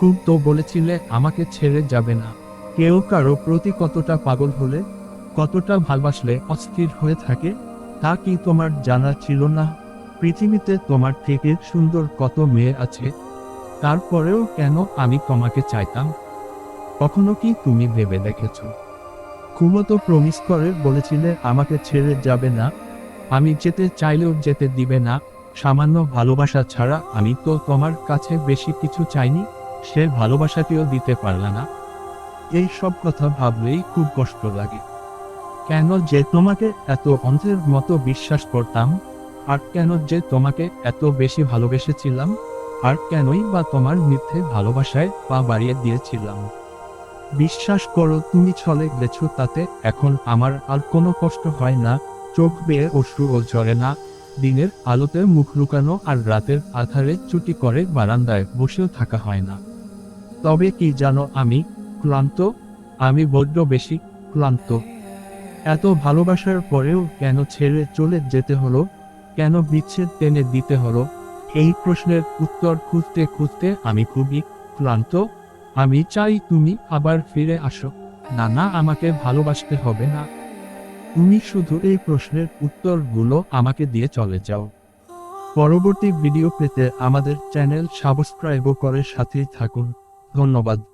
খুব তো বলেছিলে, আমাকে ছেড়ে যাবে না। কেউ কারও প্রতি কতটা পাগল হলে, কতটা ভালবাসলে অস্থির হয়ে থাকে, তা কি তোমার জানা ছিল না? পৃথিবীতে তোমার থেকে সুন্দর কত মেয়ে আছে? তারপরেও কেন আমি তোমাকে চাইতাম? কখনো কি তুমি ভেবে দেখেছ? খুবও তো প্রমিস করে বলেছিলে, আমাকে ছেড়ে যাবে না। আমি যেতে চাইলেও যেতে দিবে না। সামান্য ভালোবাসা ছাড়া আমি তো তোমার কাছে বেশি কিছু চাইনি। সে ভালোবাসাটিও দিতে পারলে না। এই সব কথা ভাবলেই খুব কষ্ট লাগে। কেন যে তোমাকে এত অন্ধের মতো বিশ্বাস করতাম? আর কেন যে তোমাকে এত বেশি ভালোবেসেছিলাম? আর কেনই বা তোমার মিথ্যে ভালোবাসায় পা বাড়িয়ে দিয়েছিলাম? বিশ্বাস করো, তুমি ছলে গেছো তাতে এখন আমার আর কোনো কষ্ট হয় না। চোখ বেয়ে অশ্রুও ঝরে না। দিনের আলোতে মুখ লুকানো আর রাতের আধারে চুটি করে বারান্দায় বসেও থাকা হয় না। তবে কি জানো আমি? ক্লান্ত? আমি বড্ড বেশি ক্লান্ত। এত ভালোবাসার পরেও কেন ছেড়ে চলে যেতে হলো? কেন বিচ্ছেদ টেনে দিতে হলো? এই প্রশ্নের উত্তর খুঁজতে খুঁজতে আমি খুবই ক্লান্ত। আমি চাই তুমি আবার ফিরে আসো। না না, আমাকে ভালোবাসতে হবে না। তুমি শুধু এই প্রশ্নের উত্তরগুলো আমাকে দিয়ে চলে যাও। পরবর্তী ভিডিও পেতে আমাদের চ্যানেল সাবস্ক্রাইব করে সাথেই থাকুন। ধন্যবাদ।